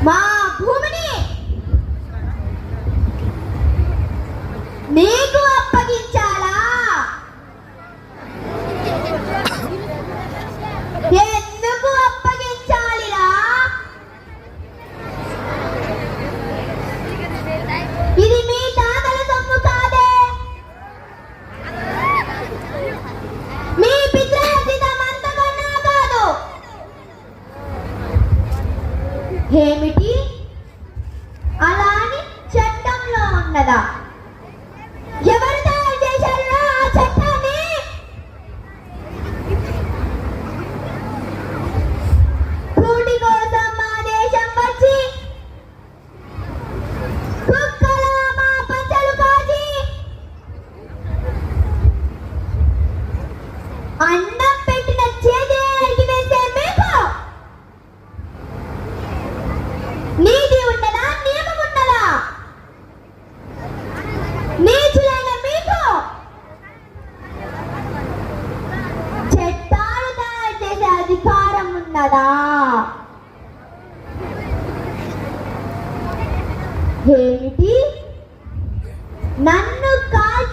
Mom! ఏమిటి? అలా అని చట్టంలో ఉన్నదా? నీతి ఉన్నదా? నియమం ఉన్నదా? నీచులైన మీకు చట్టాలు తయారు చేసే అధికారం ఉన్నదా? ఏమిటి? నన్ను కాల్